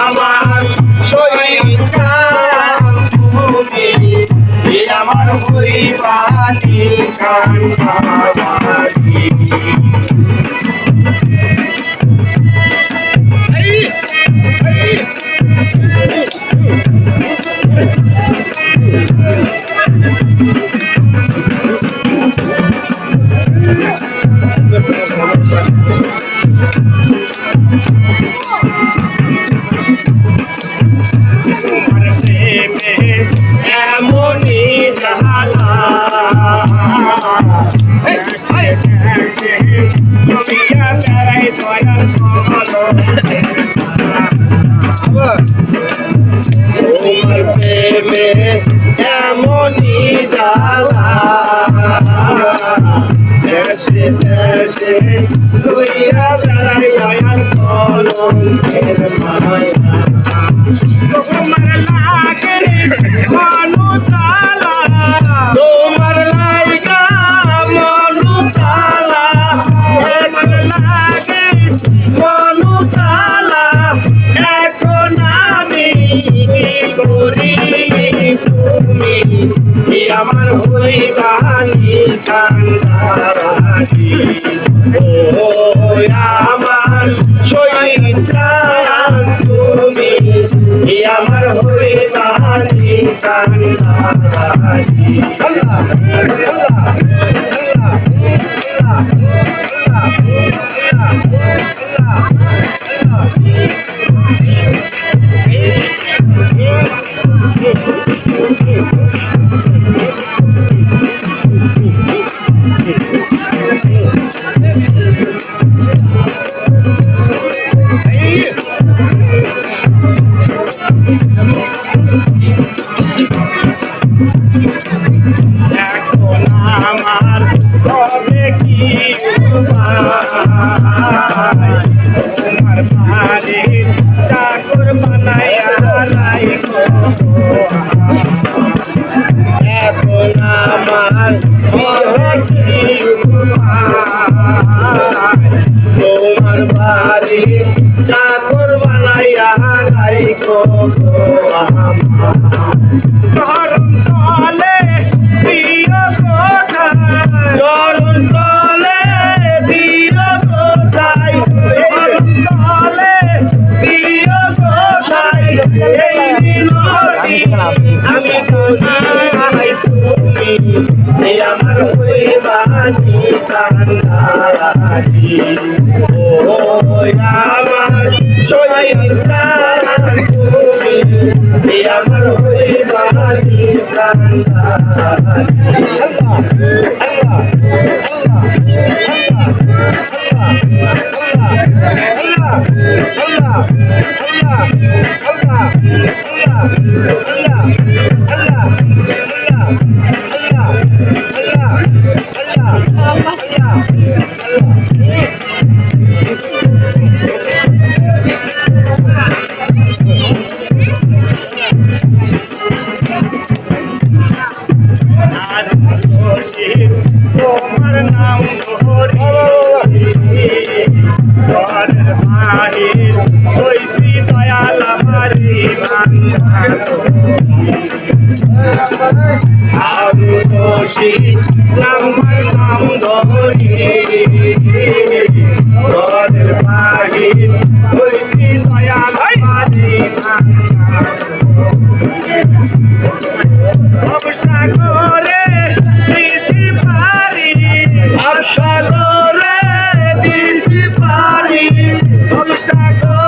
আমার সইতা তুমি এ আমার হইবানি লইয়া বেড়াই দয়াল করো মায়া আমার হইবানি কান্দারি ও আমার শৈতান তুমি আমার হইবানি কান্দারি আল্লাহ এখন এখন আমার? তোমার ভারে চাকর বানাইয়া লাই গো আমার কোনাই তুমি আমার হইবানি কান্দারি ও আমার শৈতান তুমি আমার হইবানি কান্দারি আল্লাহ আল্লাহ আর ও আমি দোষী নাম্বার নাম ধরি ঘরের বাড়ি হইতি দয়াল বাড়ি সাগরে দিতে পারি আর সাগরে দিতে পারি। সাগর